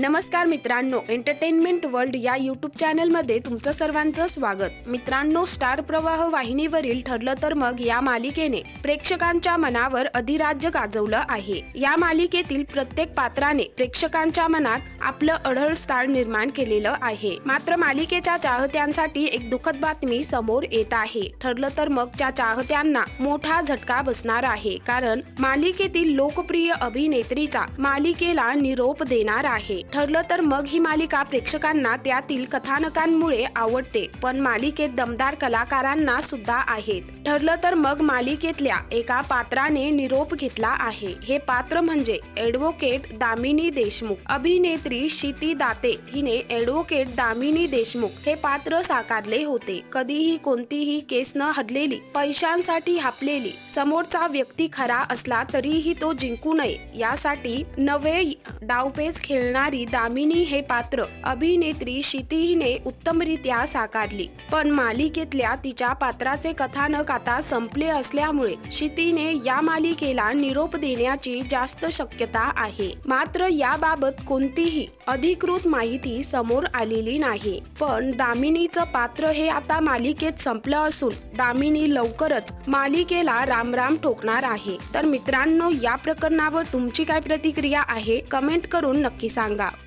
नमस्कार मित्रांनो entertainment world या यूट्यूब चॅनलमध्ये तुमचं सर्वांचं स्वागत. मित्रांनो स्टार प्रवाह वाहिनीवरील ठरलं तर मग या मालिकेने प्रेक्षकांच्या मनावर अधिराज्य गाजवलं आहे. या मालिकेतील प्रत्येक पात्राने प्रेक्षकांच्या मनात आपलं अढळ स्थान निर्माण केलेलं आहे. मात्र मालिकेच्या चाहत्यांसाठी एक दुःखद बातमी समोर येत आहे. ठरलं तर मग च्या चाहत्यांना मोठा झटका बसणार आहे. कारण मालिकेतील लोकप्रिय अभिनेत्रीचा मालिकेला निरोप देणार आहे. ठरलं तर मग ही मालिका प्रेक्षकांना त्यातील कथानकांमुळे आवडते. पण मालिकेत दमदार कलाकारांना सुद्धा आहेत. ठरलं तर मग मालिकेतल्या एका पात्राने निरोप घेतला आहे. हे पात्र म्हणजे ऍडव्होकेट दामिनी देशमुख. अभिनेत्री शिती दाते हिने ऍडव्होकेट दामिनी देशमुख हे पात्र साकारले होते. कधीही कोणतीही केस न हरलेली पैशांसाठी हापलेली समोरचा व्यक्ती खरा असला तरीही तो जिंकू नये यासाठी नवे डावपेच खेळणारी दामिनी हे पात्र. अभिनेत्री शिती उत्तमरित्या साकारली. पण मालिकेतल्या तिच्या पात्राचे कथानक आता संपले असल्यामुळे शितीने या मालिकेला निरोप देण्याची जास्त शक्यता आहे. मात्र याबाबत कोणतीही अधिकृत माहिती समोर आलेली नाही. पण दामिनीचं पात्र हे आता मालिकेत संपलं असून दामिनी लवकरच मालिकेला रामराम ठोकणार आहे. तर मित्रांनो या प्रकरणावर तुमची काय प्रतिक्रिया आहे? कमेंट करून नक्की सांगा. out.